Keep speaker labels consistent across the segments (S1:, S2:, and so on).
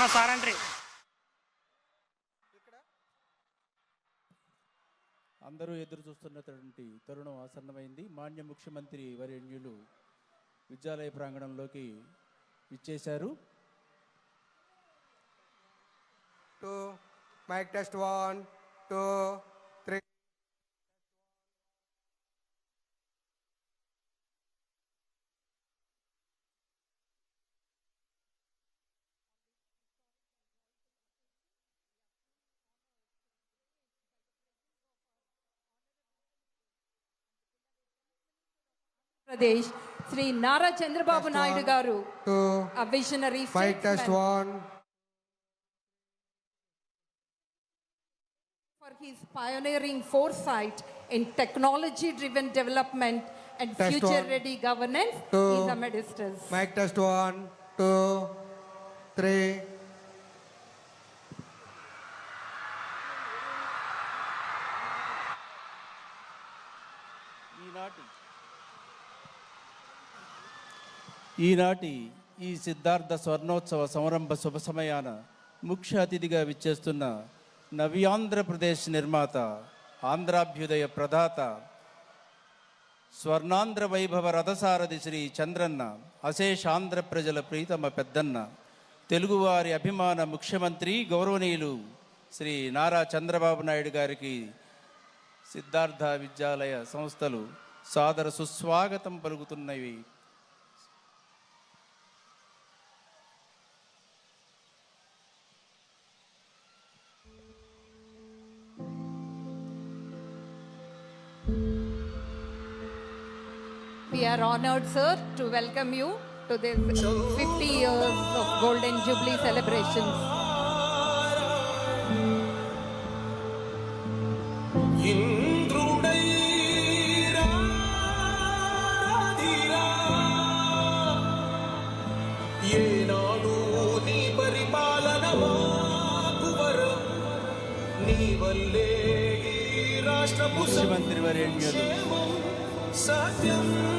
S1: అన్న సారంట్రీ
S2: అందరూ ఎదురు చూస్తున్నటువంటి తరుణం ఆసన్నమైంది. మాన్య ముఖ్యమంత్రి వర్యన్యులు విద్యాలయ ప్రాంగణంలోకి ఇచ్చేశారు
S3: two, mic test one, two,
S4: Pradesh Shri Nara Chandrababu
S3: Test
S4: Naidu
S3: one,
S4: గారు
S3: Two,
S4: a visionary
S3: mic test
S4: statesman
S3: one,
S4: for his pioneering foresight in technology driven development and
S3: Test
S4: future
S3: one,
S4: ready governance
S3: two,
S4: is amidst us.
S3: mic test one, two, three.
S2: ఈనాటి ఈనాటి ఈ సిద్ధార్థ స్వర్ణోత్సవ సంరంభ శుభ సమయాన ముఖ్య అతిథిగా విచ్చేస్తున్న నవ్యాంధ్రప్రదేశ్ నిర్మాత ఆంధ్రాభ్యుదయ ప్రదాత స్వర్ణాంధ్ర వైభవ రథసారథి శ్రీ చంద్రన్న అశేష ఆంధ్ర ప్రజల ప్రీతమ పెద్దన్న తెలుగువారి అభిమాన ముఖ్యమంత్రి గౌరవనీయులు శ్రీ నారా చంద్రబాబు నాయుడు గారికి సిద్ధార్థ విద్యాలయ సంస్థలు సాదర సుస్వాగతం పలుకుతున్నవి.
S4: We are honored, sir, to welcome you to this 50 years of Golden Jubilee celebrations.
S5: ఇంద్రుడైరాదిరా ఏనాడు నీ పరిపాలన మాకు వరం నీ వల్లే ఈ రాష్ట్రపు
S2: ముఖ్యమంత్రి వర్యులు
S5: సంక్షేమం సత్యం నిత్యం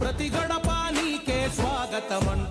S5: ప్రతి గడప నీకే స్వాగతం అంటూ